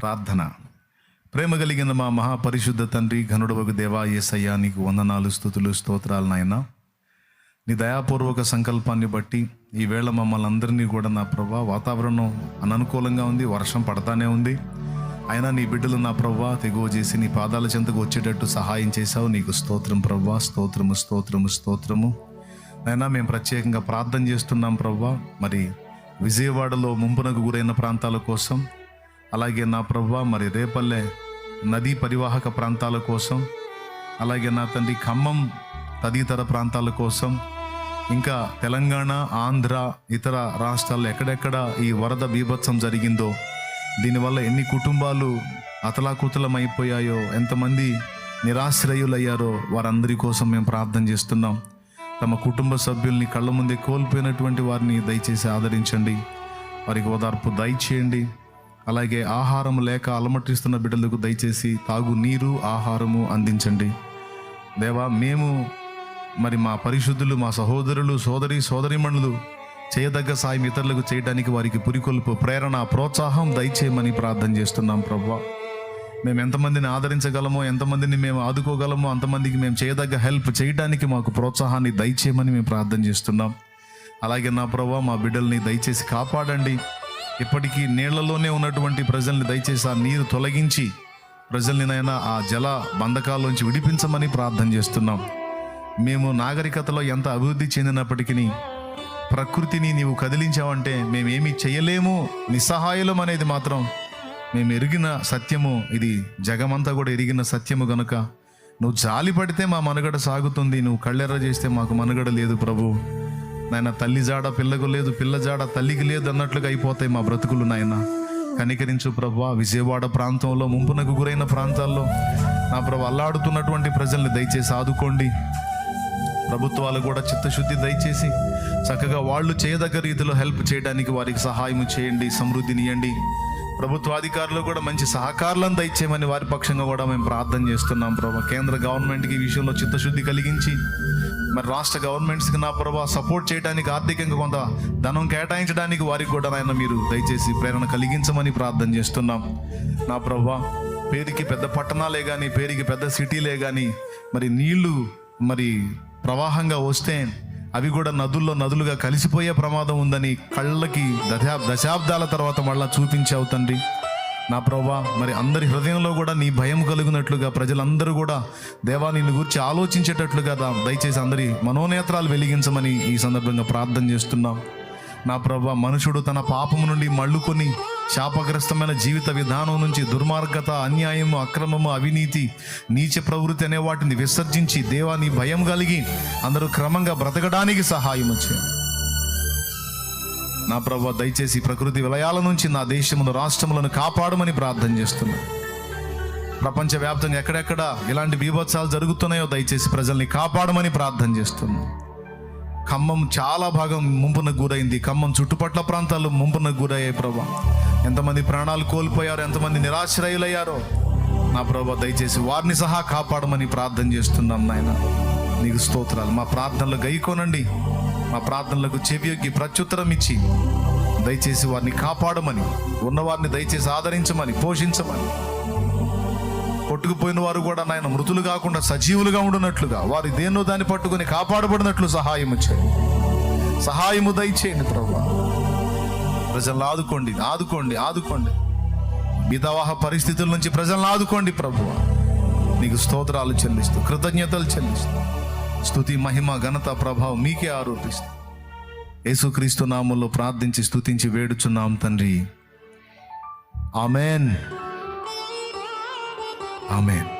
ప్రార్థన. ప్రేమ కలిగిన మా మహాపరిశుద్ధ తండ్రి ఘనుడవకు దేవా ఏసయ్యా నీకు వందనాలు స్థుతులు స్తోత్రాలు నాయన. నీ దయాపూర్వక సంకల్పాన్ని బట్టి ఈవేళ మమ్మల్ని అందరినీ కూడా నా ప్రభా వాతావరణం అననుకూలంగా ఉంది వర్షం పడతానే ఉంది. అయినా నీ బిడ్డలు నా ప్రవ్వా తెగువ చేసి నీ పాదాల చెంతకు వచ్చేటట్టు సహాయం చేశావు. నీకు స్తోత్రం ప్రవ్వా స్తోత్రము స్తోత్రము స్తోత్రము. అయినా మేము ప్రత్యేకంగా ప్రార్థన చేస్తున్నాం ప్రవ్వా మరి విజయవాడలో ముంపునకు గురైన ప్రాంతాల కోసం అలాగే నా ప్రభా మరి రేపల్లె నదీ పరివాహక ప్రాంతాల కోసం అలాగే నా తండ్రి ఖమ్మం తదితర ప్రాంతాల కోసం ఇంకా తెలంగాణ ఆంధ్ర ఇతర రాష్ట్రాల్లో ఎక్కడెక్కడ ఈ వరద బీభత్సం జరిగిందో దీనివల్ల ఎన్ని కుటుంబాలు అతలాకుతలమైపోయాయో ఎంతమంది నిరాశ్రయులయ్యారో వారందరి కోసం మేము ప్రార్థన చేస్తున్నాం. తమ కుటుంబ సభ్యుల్ని కళ్ళ ముందే కోల్పోయినటువంటి వారిని దయచేసి ఆదరించండి. వారికి ఓదార్పు దయచేయండి. అలాగే ఆహారం లేక అలమటిస్తున్న బిడ్డలకు దయచేసి తాగు నీరు ఆహారము అందించండి. దేవా మేము మరి మా పరిశుద్ధులు మా సహోదరులు సోదరి సోదరిమణులు చేయదగ్గ సాయం ఇతరులకు చేయడానికి వారికి పురికొల్పు ప్రేరణ ప్రోత్సాహం దయచేయమని ప్రార్థన చేస్తున్నాం ప్రభా. మేము ఎంతమందిని ఆదరించగలమో ఎంతమందిని మేము ఆదుకోగలమో అంతమందికి మేము చేయదగ్గ హెల్ప్ చేయడానికి మాకు ప్రోత్సాహాన్ని దయచేయమని మేము ప్రార్థన చేస్తున్నాం. అలాగే నా ప్రభా మా బిడ్డల్ని దయచేసి కాపాడండి. ఇప్పటికీ నీళ్ళలోనే ఉన్నటువంటి ప్రజల్ని దయచేసి ఆ నీరు తొలగించి ప్రజల్నినైనా ఆ జల బంధకాల్లోంచి విడిపించమని ప్రార్థన చేస్తున్నాం. మేము నాగరికతలో ఎంత అభివృద్ధి చెందినప్పటికీ ప్రకృతిని నీవు కదిలించావంటే మేమేమి చేయలేము. నిస్సహాయులం అనేది మాత్రం మేము ఎరిగిన సత్యము. ఇది జగమంతా కూడా ఎరిగిన సత్యము గనుక. నువ్వు జాలి పడితే మా మనుగడ సాగుతుంది. నువ్వు కళ్ళెర్ర చేస్తే మాకు మనుగడ లేదు ప్రభు. నాయన తల్లి జాడ పిల్లకు లేదు పిల్ల జాడ తల్లికి లేదు అన్నట్లుగా అయిపోతాయి మా బ్రతుకులు నాయన. కనికరించు ప్రభు విజయవాడ ప్రాంతంలో ముంపునకు గురైన ప్రాంతాల్లో. నా ప్రభు అల్లాడుతున్నటువంటి ప్రజల్ని దయచేసి ఆదుకోండి. ప్రభుత్వాలు కూడా చిత్తశుద్ధి దయచేసి చక్కగా వాళ్ళు చేయదగ్గ రీతిలో హెల్ప్ చేయడానికి వారికి సహాయం చేయండి సమృద్ధినియండి. ప్రభుత్వ అధికారులు కూడా మంచి సహకారాలను దయచేయమని వారి పక్షంగా కూడా మేము ప్రార్థన చేస్తున్నాం ప్రభా. కేంద్ర గవర్నమెంట్కి ఈ విషయంలో చిత్తశుద్ధి కలిగించి మరి రాష్ట్ర గవర్నమెంట్స్కి నా ప్రభా సపోర్ట్ చేయడానికి ఆర్థికంగా కొంత ధనం కేటాయించడానికి వారికి కూడా నాయన మీరు దయచేసి ప్రేరణ కలిగించమని ప్రార్థన చేస్తున్నాం. నా ప్రభా పేరుకి పెద్ద పట్టణాలే కానీ పేరుకి పెద్ద సిటీలే కానీ మరి నీళ్ళు మరి ప్రవాహంగా వస్తే అవి కూడా నదుల్లో నదులుగా కలిసిపోయే ప్రమాదం ఉందని కళ్ళకి దశా దశాబ్దాల తర్వాత మళ్ళా చూపించావు తండ్రి. నా ప్రభా మరి అందరి హృదయంలో కూడా నీ భయం కలిగినట్లుగా ప్రజలందరూ కూడా దేవా నిన్ను గురించి ఆలోచించేటట్లుగా దయచేసి అందరి మనోనేత్రాలు వెలిగించమని ఈ సందర్భంగా ప్రార్థన చేస్తున్నాం. నా ప్రభ మనుషుడు తన పాపము నుండి మళ్ళుకొని శాపగ్రస్తమైన జీవిత విధానం నుంచి దుర్మార్గత అన్యాయము అక్రమము అవినీతి నీచ ప్రవృత్తి అనే వాటిని విసర్జించి దేవాన్ని భయం కలిగి అందరూ క్రమంగా బ్రతకడానికి సహాయం చేయండి. నా ప్రభా దయచేసి ప్రకృతి విలయాల నుంచి నా దేశమును రాష్ట్రములను కాపాడమని ప్రార్థన చేస్తున్నా ప్రపంచవ్యాప్తంగా ఎక్కడెక్కడ ఇలాంటి బీభత్సాలు జరుగుతున్నాయో దయచేసి ప్రజల్ని కాపాడమని ప్రార్థన చేస్తున్నాను. ఖమ్మం చాలా భాగం ముంపునకు గురైంది. ఖమ్మం చుట్టుపట్ల ప్రాంతాలు ముంపునకు గురయ్యాయి ప్రభా. ఎంతమంది ప్రాణాలు కోల్పోయారో ఎంతమంది నిరాశ్రయులయ్యారో. నా ప్రభా దయచేసి వారిని సహా కాపాడమని ప్రార్థన చేస్తున్నాం నాయన. నీకు స్తోత్రాలు. మా ప్రార్థనలు గైకోనండి. మా ప్రార్థనలకు చెవియొగ్గి ప్రత్యుత్తరం ఇచ్చి దయచేసి వారిని కాపాడమని ఉన్నవారిని దయచేసి ఆదరించమని పోషించమని. కొట్టుకుపోయిన వారు కూడా నాయన మృతులు కాకుండా సజీవులుగా ఉండునట్లుగా వారి దేన్నో దాన్ని పట్టుకొని కాపాడబడినట్లు సహాయము చేయండి. సహాయము దయచేయండి ప్రభా. ప్రజలను ఆదుకోండి ఆదుకోండి ఆదుకోండి. మితవాహ పరిస్థితుల నుంచి ప్రజలను ఆదుకోండి ప్రభు. నీకు స్తోత్రాలు చెల్లిస్తూ కృతజ్ఞతలు చెల్లిస్తూ స్తుతి మహిమ ఘనత ప్రభావం మీకే ఆరోపిస్తూ. యేసుక్రీస్తు నామంలో ప్రార్థించి స్తుతించి వేడుచున్నాం తండ్రి. ఆమెన్. ఆమెన్